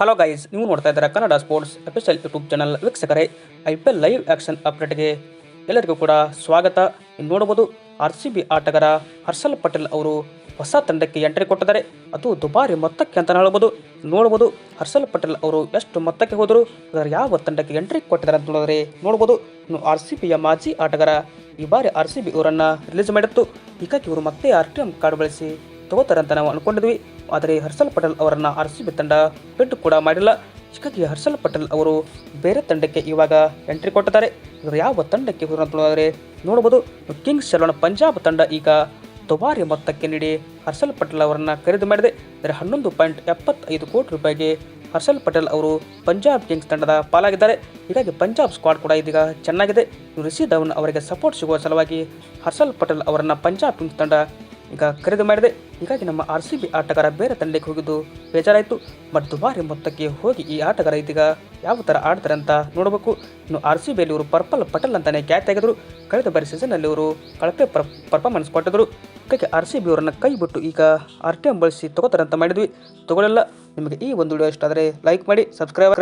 Hello guys ನೀವು ನೋಡ್ತಾ ಇದ್ದೀರಾ Kannada sports official YouTube channel ವೀಕ್ಷಕರೇ, I P L live action ಅಪ್ಡೇಟ್ಗೆ ಎಲ್ಲರಿಗೂ ಕೂಡ ಸ್ವಾಗತ. ನೋಡಬಹುದು ಆರ್ ಸಿ ಬಿ ಆಟಗಾರ ಹರ್ಷಲ್ ಪಟೇಲ್ ಅವರು ಹೊಸ ತಂಡಕ್ಕೆ ಎಂಟ್ರಿ ಕೊಟ್ಟಿದ್ದಾರೆ. ಅದು ದುಬಾರಿ ಮೊತ್ತಕ್ಕೆ ಅಂತ ಹೇಳ್ಬೋದು. ನೋಡ್ಬೋದು ಹರ್ಷಲ್ ಪಟೇಲ್ ಅವರು ಎಷ್ಟು ಮೊತ್ತಕ್ಕೆ ಹೋದರು, ಅದರ ಯಾವ ತಂಡಕ್ಕೆ ಎಂಟ್ರಿ ಕೊಟ್ಟಿದ್ದಾರೆ ಅಂತ ನೋಡಿದ್ರೆ ನೋಡ್ಬೋದು ಇನ್ನು ಆರ್ ಸಿ ಬಿಯ ಮಾಜಿ ಆಟಗಾರ ಈ ಬಾರಿ ಆರ್ ಸಿ ಬಿ ಇವರನ್ನು ರಿಲೀಸ್ ಮಾಡಿತ್ತು. ಹೀಗಾಗಿ ಇವರು ಮತ್ತೆ ಆರ್ ಟಿ ಎಂ ಕಾರ್ಡ್ ಬಳಸಿ ತಗೋತಾರೆ ಅಂತ ನಾವು ಅನ್ಕೊಂಡಿದ್ವಿ ಆದರೆ ಹರ್ಷಲ್ ಪಟೇಲ್ ಅವರನ್ನು ಆರ್ ಸಿ ಬಿ ತಂಡ ಬಿಟ್ಟು ಕೂಡ ಮಾಡಿಲ್ಲ. ಹೀಗಾಗಿ ಹರ್ಷಲ್ ಪಟೇಲ್ ಅವರು ಬೇರೆ ತಂಡಕ್ಕೆ ಇವಾಗ ಎಂಟ್ರಿ ಕೊಟ್ಟಿದ್ದಾರೆ. ಇವರು ಯಾವ ತಂಡಕ್ಕೆ ಹೋದ್ರು ನೋಡ್ಬೋದು. ಕಿಂಗ್ಸ್ ಎಲೆವನ್ ಪಂಜಾಬ್ ತಂಡ ಈಗ ದುಬಾರಿ ಮೊತ್ತಕ್ಕೆ ನೀಡಿ ಹರ್ಷಲ್ ಪಟೇಲ್ ಅವರನ್ನು ಖರೀದಿ ಮಾಡಿದೆ. ಅಂದರೆ ಹನ್ನೊಂದು ಪಾಯಿಂಟ್ ಎಪ್ಪತ್ತೈದು ಕೋಟಿ ರೂಪಾಯಿಗೆ ಹರ್ಷಲ್ ಪಟೇಲ್ ಅವರು ಪಂಜಾಬ್ ಕಿಂಗ್ಸ್ ತಂಡದ ಪಾಲಾಗಿದ್ದಾರೆ. ಹೀಗಾಗಿ ಪಂಜಾಬ್ ಸ್ಕ್ವಾಡ್ ಕೂಡ ಇದೀಗ ಚೆನ್ನಾಗಿದೆ. ರಿಷಿ ಧವನ್ ಅವರಿಗೆ ಸಪೋರ್ಟ್ ಸಿಗುವ ಸಲುವಾಗಿ ಹರ್ಷಲ್ ಪಟೇಲ್ ಅವರನ್ನು ಪಂಜಾಬ್ ಕಿಂಗ್ಸ್ ತಂಡ ಈಗ ಖರೀದಿ ಮಾಡಿದೆ. ಹೀಗಾಗಿ ನಮ್ಮ ಆರ್ ಸಿ ಬಿ ಆಟಗಾರ ಬೇರೆ ತಂಡಕ್ಕೆ ಹೋಗಿದ್ದು ಬೇಜಾರಾಯಿತು. ಮತ್ತು ದುಬಾರಿ ಮೊತ್ತಕ್ಕೆ ಹೋಗಿ ಈ ಆಟಗಾರ ಇದೀಗ ಯಾವ ಥರ ಆಡ್ತಾರೆ ಅಂತ ನೋಡಬೇಕು. ಇನ್ನು ಆರ್ ಸಿ ಬಿಯಲ್ಲಿ ಇವರು ಪರ್ಪಲ್ ಪಟೇಲ್ ಅಂತಾನೆ ಕ್ಯಾಚ್ ಆಗಿದ್ರು. ಕಳೆದ ಬಾರಿ ಸೀಸನ್ನಲ್ಲಿ ಇವರು ಕಳಪೆ ಪರ್ ಪರ್ಫಾರ್ಮೆನ್ಸ್ ಕೊಟ್ಟಿದ್ರು. ಹೀಗಾಗಿ ಆರ್ ಸಿ ಬಿ ಅವರನ್ನು ಕೈ ಬಿಟ್ಟು ಈಗ ಆರ್ ಟಿ ಎಂ ಬಳಸಿ ತಗೋತಾರೆ ಅಂತ ಮಾಡಿದ್ವಿ. ತಗೊಳ್ಳಲ್ಲ. ನಿಮಗೆ ಈ ಒಂದು ವಿಡಿಯೋ ಇಷ್ಟ ಆದರೆ ಲೈಕ್ ಮಾಡಿ ಸಬ್ಸ್ಕ್ರೈಬ್